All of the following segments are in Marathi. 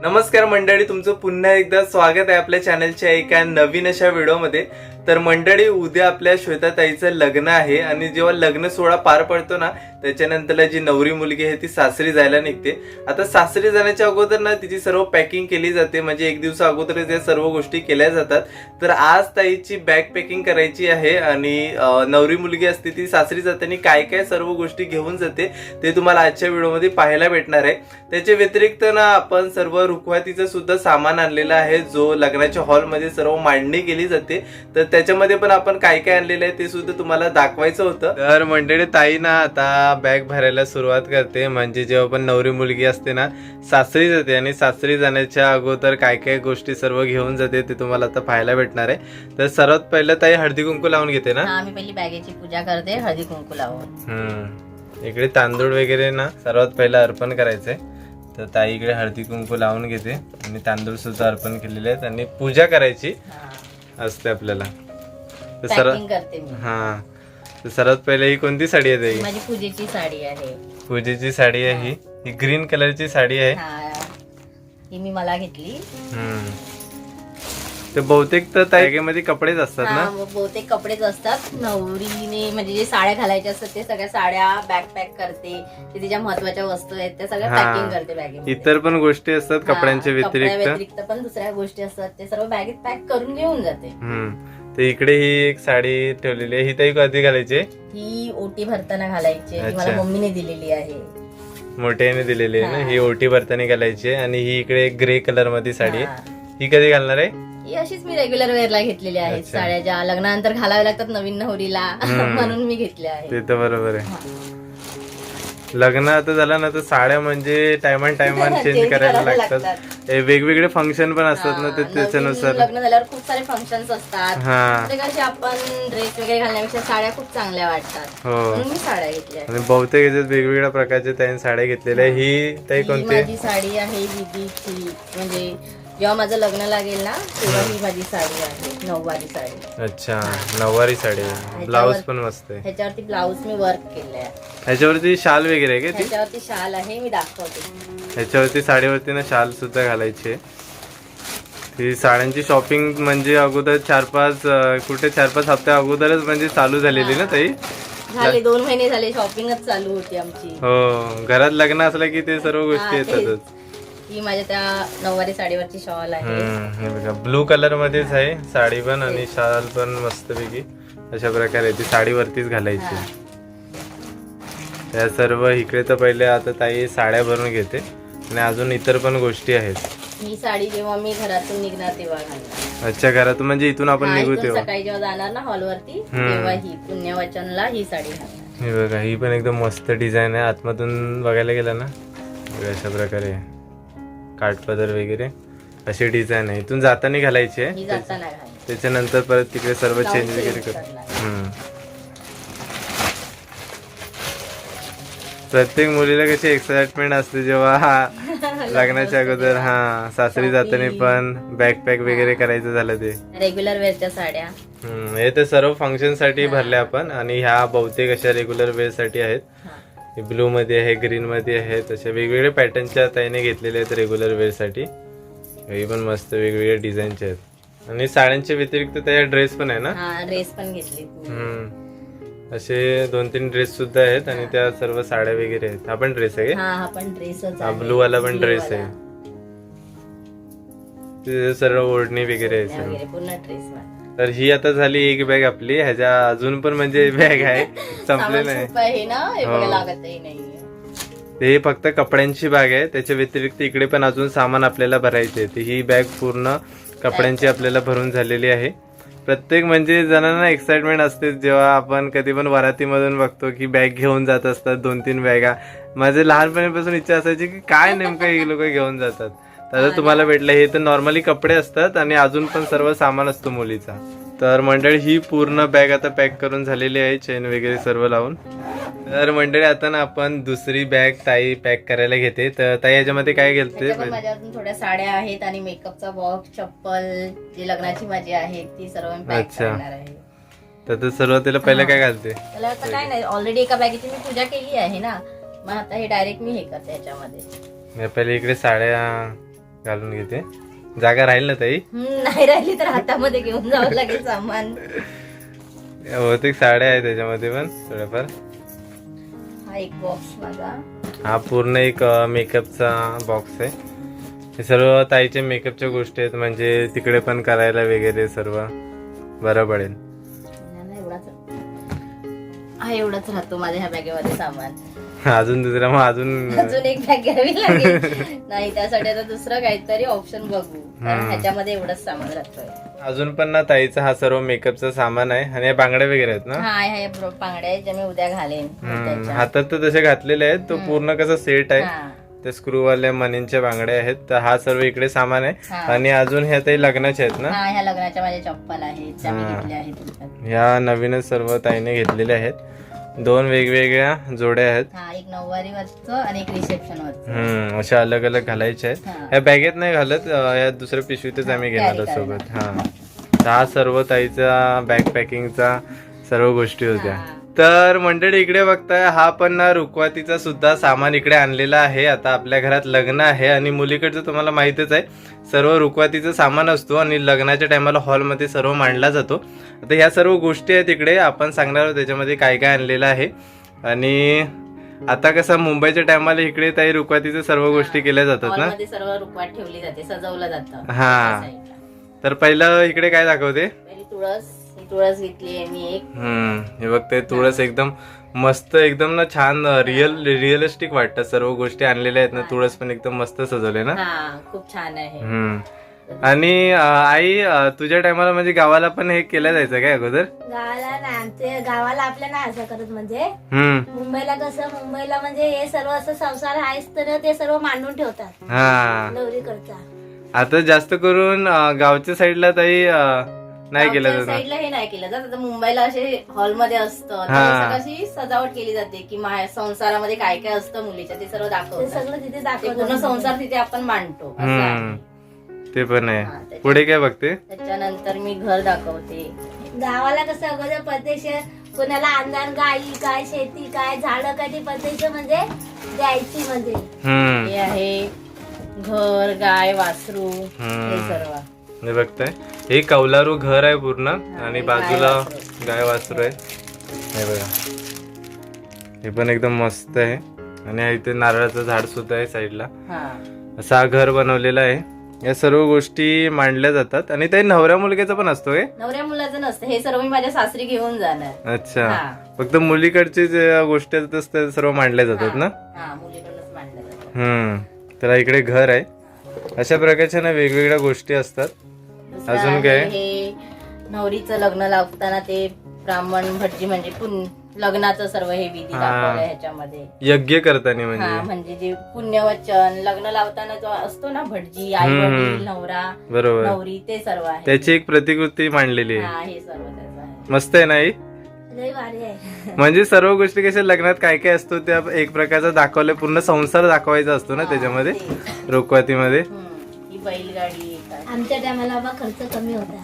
नमस्कार मंडळी तुमचं पुन्हा एकदा स्वागत आहे आपल्या चॅनलच्या एका नवीन अशा व्हिडिओमध्ये तर मंडळी उद्या आपल्या श्वेताताईचं लग्न आहे आणि जेव्हा लग्न सोहळा पार पडतो ना त्याच्यानंतरला जी नवरी मुलगी आहे ती सासरी जायला निघते. आता सासरी जाण्याच्या अगोदर ना तिची सर्व पॅकिंग केली जाते. म्हणजे एक दिवसा अगोदरच या सर्व गोष्टी केल्या जातात. तर आज ताईची बॅग पॅकिंग करायची आहे आणि नवरी मुलगी असते ती सासरी जाताना काय काय सर्व गोष्टी घेऊन जाते ते तुम्हाला आजच्या व्हिडिओमध्ये पाहायला भेटणार आहे. त्याच्या व्यतिरिक्त ना आपण सर्व रुखवातीचं सुद्धा सामान आणलेलं आहे जो लग्नाच्या हॉलमध्ये सर्व मांडणी केली जाते. तर त्याच्यामध्ये पण आपण काय काय आणलेलं आहे ते सुद्धा तुम्हाला दाखवायचं होतं. तर मंडळी ताई ना आता बॅग भरायला सुरुवात करते. म्हणजे जेव्हा पण नवरी मुलगी असते ना सासरी जाते आणि सासरी जाण्याच्या अगोदर काय काय गोष्टी सर्व घेऊन जाते ते तुम्हाला आता पाहायला भेटणार आहे. तर सर्वात पहिलं ताई हळदी कुंकू लावून घेते ना? हा आम्ही पहिली बॅगेची पूजा करते हळदी कुंकू लावून. हम्म. इकडे तांदूळ वगैरे ना सर्वात पहिलं अर्पण करायचंय. तर ताई इकडे हळदी कुंकू लावून घेते आणि तांदूळ सुद्धा अर्पण केलेले आहेत आणि पूजा करायची असते आपल्याला. तर सर्वात पॅकिंग करते मी. हा. तर सर्वात पहिले ही कोणती साडी आहे ताई माझी पूजेची साडी आहे. पूजेची साडी आहे ही. ही. ग्रीन कलरची साडी आहे. हा. ही मी मला घेतली. हम्म. तर बहुतेक तर ताईमध्ये कपडेच असतात हा ना? मग बहुतेक कपडेच असतात. नवरीने म्हणजे जे साड्या घालायच्या असतात ते सगळ्या साड्या बॅग पॅक करते. ते तिच्या महत्त्वाच्या वस्तू आहेत त्या सगळ्या हा. पॅकिंग करते बॅगेत इतर पण गोष्टी असतात कपड्यांच्या व्यतिरिक्त. व्यतिरिक्त पण दुसऱ्या गोष्टी असतात. ते सर्व बॅगेत पॅक करून घेऊन जाते. हम्म. तर इकडे ही एक साडी ठेवलेली आहे ही ताई कधी घालायची आहे? ही ओटी भरताना घालायची आहे. अच्छा. मला मम्मीने दिलेली आहे मोठ्याने दिलेली आहे ना हा. ओटी भरताना घालायची आहे आणि ही इकडे ग्रे कलरमध्ये साडी आहे हा. ही कधी घालणार आहे ही अशीच मी रेग्युलर वेअरला घेतलेल्या आहेत अच्छा. साड्या ज्या लग्नानंतर घालाव्या लागतात नवीन नवरीला हम्म. म्हणून मी घेतल्या आहेत ते तर बरोबर आहे लग्न आता झालं ना तर साड्या म्हणजे टायमान टायमान चेंज करायला करायला लागतात. वेगवेगळे फंक्शन पण असतात ना ते त्याच्यानुसार. लग्न झाल्यावर खूप सारे फंक्शन्स असतात. हा. आपण ड्रेस वगैरे घालण्यापेक्षा साड्या खूप चांगल्या वाटतात. हो. साड्या घेतल्या. आणि बहुतेक याच्यात वेगवेगळ्या प्रकारच्या त्यांनी साड्या घेतलेल्या ही ताई कोणती? साडी आहे विधीची म्हणजे जेव्हा माझं लग्न लागेल ना तेव्हा ही माझी साडी आहे नऊवारी साडी. अच्छा नऊवारी साडी. ब्लाऊज पण मस्त आहे. ह्याच्यावरती ब्लाऊज मी वर्क केलंय. ह्याच्यावरती शाल वगैरे आहे का ती? ह्याच्यावरती शाल आहे मी दाखवते. ह्याच्यावरती साडीवरती ना शाल सुद्धा घालायची. आहे ती साड्यांची शॉपिंग म्हणजे अगोदर चार पाच अं, कुठे चार पाच हप्त्या अगोदरच म्हणजे चालू झालेली ना ताई? झाले दोन महिने झाले शॉपिंगच चालू होती आमची. हो घरात लग्न असलं की ते सर्व गोष्टी हा, तेच. येतातच ही माझ्या त्या नऊवारी साडीवरची शॉल आहे. हे बघा ब्लू कलर मध्येच आहे साडी पण आणि शाल पण मस्तपैकी. अशा प्रकारे ती साडीवरतीच घालायची. त्या सर्व इकडे तर पहिले आता ताई साड्या भरून घेते आणि अजून इतर पण गोष्टी आहेत. ही साडी जेव्हा मी घरातून निघणार तेव्हा घालणार. अच्छा घरातून म्हणजे इथून आपण हा, निघू इथून तेव्हा. सकाळी जेव्हा जाणार ना हॉलवरती. तेव्हा ही पुण्यवचनला ही साडी घालणार. हे बघा ही पण एकदम मस्त डिझाईन आहे. आतमधून बघायला गेलं ना बघा अशा प्रकारे. काठपदर वगैरे अशी डिझाईन आहे. इथून जाताना घालायची. आहे त्याच्यानंतर परत तिकडे सर्व चेंज वगैरे कर. प्रत्येक मुलीला कशी एक्साइटमेंट असते जेव्हा हा लग्नाच्या अगोदर हा सासरी जाताना पण बॅग पॅक वगैरे करायचं झालं ते. रेग्युलर वेअरच्या साड्या. हे तर सर्व फंक्शनसाठी भरले आपण. आणि ह्या बहुतेक अशा रेग्युलर वेअरसाठी आहेत. हा. ब्लू मध्ये आहे ग्रीन मध्ये आहेत अशा वेगवेगळ्या पॅटर्नच्या ताईने घेतलेल्या आहेत रेग्युलर वेअरसाठी हे पण मस्त वेगवेगळ्या डिझाईनचे आहेत आणि साड्यांच्या व्यतिरिक्त त्या ड्रेस पण आहे ना हा ड्रेस पण घेतली. हम्म. असे दोन तीन ड्रेस सुद्धा आहेत आणि त्या सर्व साड्या वगैरे आहेत हा पण ड्रेस आहे? हा पण आहे ब्लू वाला पण ड्रेस. आहे ते सर्व ओढणी वगैरे आहे पूर्ण ड्रेस तर ही आता झाली एक बॅग आपली. ह्याच्या अजून पण म्हणजे बॅग आहे. संपले नाही हे हो. नाहीये. ते फक्त कपड्यांची बॅग आहे. त्याच्या व्यतिरिक्त इकडे पण अजून सामान आपल्याला भरायचे आहे ही बॅग पूर्ण कपड्यांची आपल्याला भरून झालेली आहे. प्रत्येक म्हणजे जणांना एक्साइटमेंट असते जेव्हा आपण कधी पण वरातीमधून बघतो की बॅग घेऊन जात असतात दोन तीन बॅगा माझे लहानपणीपासून इच्छा असायची की काय नेमकं हे लोक घेऊन जातात. तर आता तुम्हाला भेटलं हे तर नॉर्मली कपडे असतात आणि अजून पण सर्व सामान असतो मुलीचा. तर मंडळी ही पूर्ण बॅग आता पॅक करून झालेली आहे चेन वगैरे सर्व लावून. तर मंडळी आता ना आपण दुसरी बॅग ताई पॅक करायला घेते. तर ताई याच्यामध्ये काय घेते माझ्या अजून थोड्या साड्या आहेत आणि मेकअपचा बॉक्स चप्पल जी लग्नाची माझी आहे ती सर्व पॅक अच्छा. करणार आहे. तर ते सुरुवातीला पहिलं काय घालते? त्याला काय नाही ऑलरेडी एका बॅगेची मी पूजा केली आहे ना. मग आता हे डायरेक्ट मी हे करते याच्यामध्ये. पहिले इकडे साड्या घालून घेते. जागा राहील ना ताई? नाही राहिली तर हातामध्ये घेऊन जावं लागेल सामान. बहुतेक साड्या आहेत त्याच्यामध्ये पण थोड्याफार. हा एक बॉक्स माझा हा पूर्ण एक मेकअपचा बॉक्स आहे. हे सर्व ताईचे मेकअपच्या गोष्टी आहेत म्हणजे तिकडे पण करायला वगैरे सर्व बरं पडेल. नाही, एवढाच. हा एवढाच राहतो माझ्या ह्या बॅगेमध्ये सामान. अजून दुसरा मग अजून अजून एक बॅग घ्यावी लागेल. नाही त्यासाठी आता दुसरं काहीतरी ऑप्शन बघू. कारण. ह्याच्यामध्ये एवढंच सामान राहतोय. अजून पण ना ताईचा हा सर्व मेकअपचा सामान आहे. आणि हे बांगड्या वगैरे आहेत ना? हा ह्या बरो- बांगड्या आहेत ज्या मी उद्या घालेन. हम्म, त्याच्या. हातात तर तसे घातलेले आहेत. तो पूर्ण कसा सेट आहे. हा. ते स्क्रूवाल्या मनींच्या बांगड्या आहेत. तर हा सर्व इकडे सामान आहे. हा. आणि अजून ह्या ताई लग्नाच्या आहेत ना? हा ह्या लग्नाच्या माझ्या चप्पल आहेत. त्या मी हा. घेतल्या आहेत विकत. ह्या नवीनच सर्व ताईने घेतलेल्या आहेत. दोन वेगवेगळ्या जोड्या आहेत. हा एक नऊवारी वरचं आणि एक रिसेप्शन हम्म अशा अलग अलग घालायच्या आहेत. हा. ह्या बॅगेत नाही घालत अं, या दुसऱ्या पिशवीतच आम्ही घेणार आहोत सोबत. हा. तर हा सर्व ताईचा बॅग पॅकिंगचा सर्व गोष्टी होत्या. तर मंडळी इकडे बघताय हा पण ना रुखवातीचा सुद्धा सामान इकडे आणलेला आहे. आता आपल्या घरात लग्न आहे आणि मुलीकडचं तुम्हाला माहितच आहे सर्व रुखवातीचं सामान असतो आणि लग्नाच्या टायमाला हॉलमध्ये सर्व मांडला जातो. आता ह्या सर्व गोष्टी आहेत इकडे आपण सांगणार आहोत त्याच्यामध्ये काय काय आणलेलं आहे. आणि आता कसं मुंबईच्या टायमाला इकडे ताई रुखवातीच्या सर्व गोष्टी केल्या जातात ना? सर्व रुपवात ठेवली जाते सजवलं जातं. हा. तर पहिलं इकडे काय दाखवते? तुळस तुळस घेतली आहे मी एक. हम्म हे बघ ते तुळस एकदम मस्त एकदम ना छान रिअल रिअलिस्टिक वाटतं. सर्व गोष्टी आणलेल्या आहेत ना तुळस पण एकदम मस्त सजवले ना? हा खूप छान आहे. हम्म. आणि अं, आई अं, तुझ्या टायमाला म्हणजे गावाला पण हे केलं जायचं काय अगोदर? गावाला नाही आमच्या गावाला आपल्या नाही असं करत म्हणजे हम्म. मुंबईला कसं मुंबईला म्हणजे हे सर्व असं संसार आहेच तर ते सर्व मांडून ठेवतात. हा. नवरीकडचा आता जास्त करून अं, गावच्या साईडला ताई अं, नाही केलं गावच्या जात साईडला हे नाही केलं जात. आता मुंबईला असे हॉलमध्ये असतं तर हा. अशी सजावट केली जाते की मा- संसारामध्ये काय काय असतं मुलीच्या ते सर्व ते दाखवतात सगळं तिथे ते पूर्ण संसार तिथे आपण मांडतो असं हम्म. आहे. ते पण हा, आहे त्याच्या- पुढे काय बघते? त्याच्यानंतर मी घर दाखवते. गावाला कसं अगोदर पद्धतशीर कोणाला अंधार गाई काय शेती काय झाडं काय ती पद्धतशीर म्हणजे द्यायची म्हणजे. हम्म. हे आहे घर गाय वासरू हम्म. हे सर्व. हे बघताय. हे कौलारू घर आहे पूर्ण आणि बाजूला गाय वासरू. आहे हे बघा. हे पण एकदम मस्त आहे. आणि हा इथे नारळाचं झाड सुद्धा आहे साईडला. हा. असं हा घर बनवलेला आहे. या सर्व गोष्टी मांडल्या जातात. आणि ते नवऱ्या मुलग्याचं पण असतो काय नवऱ्या मुलाचं नसतं. हे सर्व मी माझ्या सासरी घेऊन जाणार. अच्छा. हा. फक्त मुलीकडचे जे गोष्टी असतात त्या सर्व मांडल्या जातात ना? हा हम्म. तर इकडे घर आहे. अशा प्रकारच्या ना वेगवेगळ्या गोष्टी असतात. अजून काय? हे नवरीचं लग्न लावताना ते ब्राह्मण भटजी म्हणजे पुन लग्नाचं सर्व हे विधी हा. दाखवलंय ह्याच्यामध्ये यज्ञ करताना हा म्हणजे म्हणजे जे पुण्यवचन लग्न लावताना जो असतो ना भटजी आई हम्म. वडील नवरा बरोबर नवरी ते सर्व आहे त्याची एक प्रतिकृती मांडलेली आहे हा हे सर्व त्याचं आहे मस्त आहे नाही लय भारी आहे म्हणजे सर्व गोष्टी कशा लग्नात काय काय असतो त्या एक प्रकारचा दाखवलं पूर्ण संसार दाखवायचा असतो ना हा, त्याच्यामध्ये. रोकवातीमध्ये हम्म. ही बैलगाडी. आमच्या टायमाला बा खर्च कमी होता.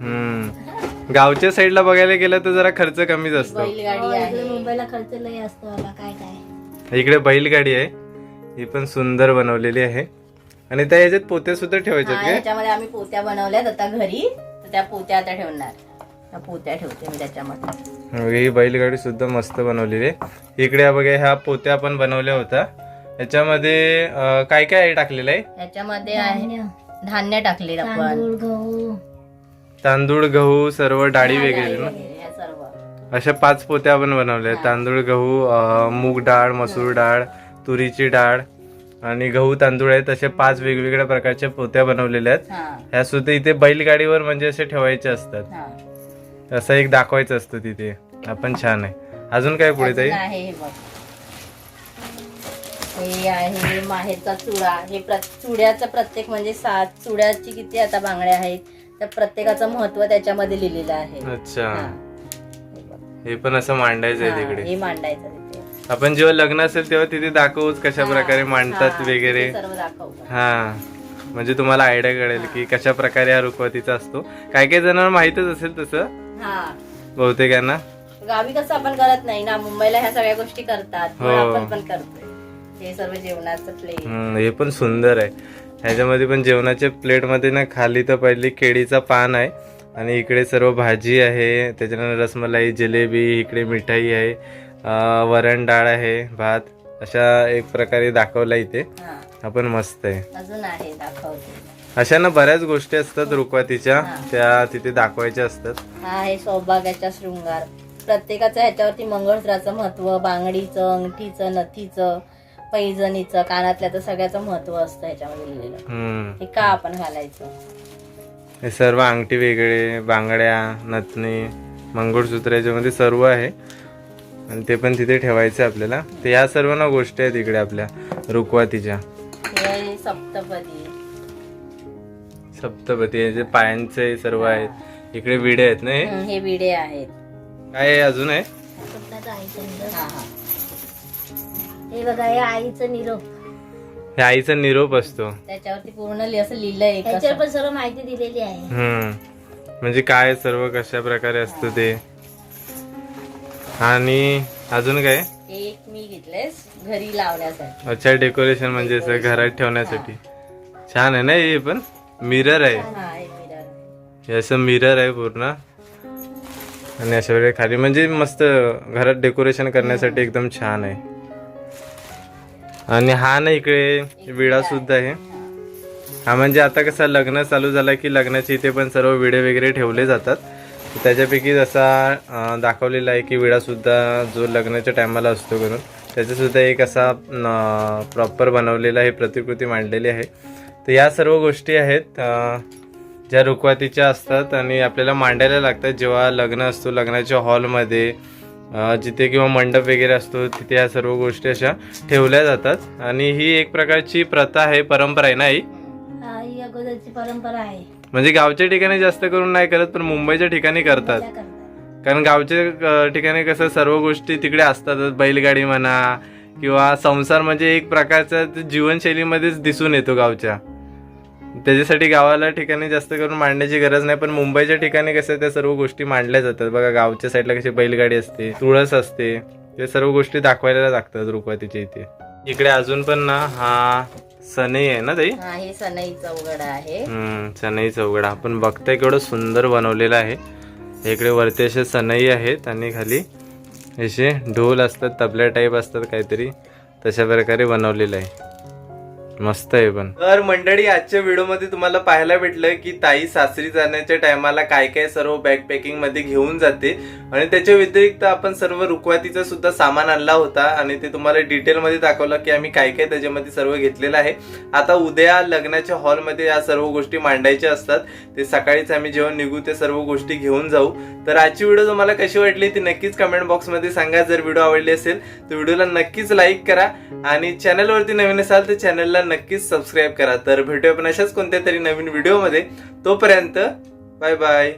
हम्म. गावच्या साईडला बघायला गेलं तर जरा खर्च कमीच असतो. हो, बैलगाडी इकडे आहे. मुंबईला खर्च लय असतो बाबा काय काय. इकडे बैलगाडी आहे. ही पण सुंदर बनवलेली आहे. आणि त्या ह्याच्यात पोत्या सुद्धा ठेवायच्यात हा, काय? ह्याच्यामध्ये आम्ही पोत्या बनवल्यात आता घरी. तर त्या पोत्या आता ठेवणार. त्या पोत्या ठेवते मी त्याच्यामध्ये. मग ही बैलगाडी सुद्धा मस्त बनवलेली आहे. इकडे हा बघा ह्या पोत्या पण बनवल्या होत्या. याच्यामध्ये अं, काय काय आहे टाकलेलं आहे? ह्याच्यामध्ये आहे धान्य, धान्य टाकले आपण. तांदूळ गहू. तांदूळ गहू सर्व डाळी वगैरे ना? वगैरे या सर्व. अशा पाच पोत्या आपण बनवल्या तांदूळ गहू अं, मूग डाळ मसूर डाळ तुरीची डाळ आणि गहू तांदूळ आहेत. अशा पाच वेगवेगळ्या प्रकारच्या पोत्या बनवलेल्या आहेत. हा. ह्या सुद्धा इथे बैलगाडीवर म्हणजे असे ठेवायचे असतात. हा. असं एक दाखवायचं असतं तिथे. आपण छान आहे. अजून काय पुढे ताई? अजून आहे हे बघ. हे आहे माहेरचा चुडा. हे प्र चुड्याचं प्रत्येक म्हणजे सात चुड्याची किती आता बांगड्या आहेत तर प्रत्येकाचं महत्त्व त्याच्यामध्ये लिहिलेलं आहे. अच्छा. हा. पण असं मांडायचं आहे तिकडे. हे मांडायचं तिथे. आपण जेव्हा लग्न असेल तेव्हा तिथे दाखवूच कशा प्रकारे मांडतात वगैरे. सर्व हा. म्हणजे तुम्हाला आयडिया कळेल की कशा प्रकारे हा रुखवतीचा असतो. काय काही जणांना माहितच असेल तसं. हा. बहुतेकांना. गावी कसं आपण करत नाही ना मुंबईला ह्या सगळ्या गोष्टी करतात. हो. आपण पण करतोय. हे सर्व जेवणाचं प्लेट हम्म, हे पण सुंदर आहे. ह्याच्यामध्ये पण जेवणाच्या प्लेटमध्ये ना खाली तर पहिली केळीचा पान आहे आणि इकडे सर्व भाजी आहे. त्याच्यानंतर रसमलाई जिलेबी इकडे मिठाई आहे. अं, वरण डाळ आहे भात. अशा एक प्रकारे दाखवला इथे. हा. हा पण मस्त आहे. अजून आहे दाखवते. अशा ना बऱ्याच गोष्टी असतात रुकवातीच्या हा. त्या तिथे दाखवायच्या असतात. हा आहे सौभाग्याचा शृंगार. प्रत्येकाचं ह्याच्यावरती मंगळसूत्राचं महत्त्व बांगडीचं अंगठीचं नथीचं पैजणीचं कानातल्याचं सगळ्याचं महत्त्व असतं ह्याच्यामध्ये लिहिलेलं. हम्म. हे का आपण घालायचं? हे सर्व अंगठी वेगळे बांगड्या नथनी मंगळसूत्र याच्यामध्ये सर्व आहे. आणि ते पण तिथे ठेवायचं आपल्याला. तर या सर्व ना गोष्टी आहेत इकडे आपल्या रुकवातीच्या हे आहे सप्तपदी. सप्तपती हे जे पायांचे सर्व आहेत. इकडे विडे आहेत ना हे? हम्म, हे विडे आहेत. काय आहे अजून आहे? हा हा. हे बघा हे आईचं निरोप. हे आईचा निरोप असतो. त्याच्यावरती पूर्ण लि- असं लिहिलंय ह्याच्यावर कसं. पण सर्व माहिती दिलेली आहे. हम्म. म्हणजे काय सर्व कशा प्रकारे असतं ते? आणि अजून काय? हे एक मी घेतलेस घरी लावण्यासाठी. अच्छा डेकोरेशन म्हणजे असं घरात ठेवण्यासाठी. छान आहे ना हे पण? मिरर आहे. हा हे मिरर हे असं मिरर आहे पूर्ण. आणि अशा वेळेला खाली म्हणजे मस्त घरात डेकोरेशन करण्यासाठी एकदम छान आहे. आणि हा ना इकडे विडा सुद्धा आहे. हा म्हणजे आता कसं लग्न चालू झालं की लग्नाचे इथे पण सर्व विडे वगैरे ठेवले जातात. त्याच्यापैकी जसा दाखवलेला आहे की विडा सुद्धा जो लग्नाच्या टायमाला असतो करून त्याचासुद्धा एक असा प्रॉपर बनवलेला आहे प्रतिकृती मांडलेली आहे. तर या सर्व गोष्टी आहेत ज्या रुखवातीच्या असतात आणि आपल्याला मांडायला लागतात. जेव्हा लग्न असतो लग्नाच्या हॉलमध्ये जिथे किंवा मंडप वगैरे असतो तिथे या सर्व गोष्टी अशा ठेवल्या जातात. आणि ही एक प्रकारची प्रथा आहे परंपरा आहे ना ही? अगोदरची परंपरा आहे. म्हणजे गावच्या ठिकाणी जास्त करून नाही करत पण मुंबईच्या ठिकाणी करतात. कारण गावच्या ठिकाणी कसं सर्व गोष्टी तिकडे असतातच बैलगाडी म्हणा किंवा संसार म्हणजे एक प्रकारचा जीवनशैलीमध्येच दिसून येतो गावच्या. त्याच्यासाठी गावाला ठिकाणी जास्त करून मांडण्याची गरज नाही पण मुंबईच्या ठिकाणी कसं त्या सर्व गोष्टी मांडल्या जातात. बघा गावच्या साईडला कशी बैलगाडी असते तुळस असते ते सर्व गोष्टी दाखवायला लागतात रुखवातीच्या इथे. इकडे अजून पण ना हा सनई आहे ना ताई? हा हे सनई चौघड आहे. सनई चौघडा आपण बघताय केवढं सुंदर बनवलेलं आहे. इकडे वरती असे सनई आहेत आणि खाली असे ढोल असतात तबल्या टाईप असतात काहीतरी. तशा प्रकारे बनवलेलं आहे. मस्त आहे पण. तर मंडळी आजच्या व्हिडिओमध्ये तुम्हाला पाहायला भेटलं की ताई सासरी जाण्याच्या टायमाला काय काय सर्व बॅग पॅकिंगमध्ये घेऊन जाते. आणि त्याच्या व्यतिरिक्त आपण सर्व रुखवातीचा सुद्धा सामान आणला होता आणि ते तुम्हाला डिटेलमध्ये दाखवलं की आम्ही काय काय त्याच्यामध्ये सर्व घेतलेलं आहे. आता उद्या लग्नाच्या हॉलमध्ये या सर्व गोष्टी मांडायच्या असतात. ते सकाळीच आम्ही जेव्हा निघू ते सर्व गोष्टी घेऊन जाऊ. तर आजची व्हिडिओ तुम्हाला कशी वाटली ती नक्कीच कमेंट बॉक्समध्ये सांगा. जर व्हिडिओ आवडली असेल तर व्हिडिओला नक्कीच लाईक करा. आणि चॅनलवरती नवीन असाल तर चॅनलला नक्कीच सबस्क्राईब करा. तर भेटूया पण अशाच कोणत्या तरी नवीन व्हिडिओमध्ये तोपर्यंत बाय बाय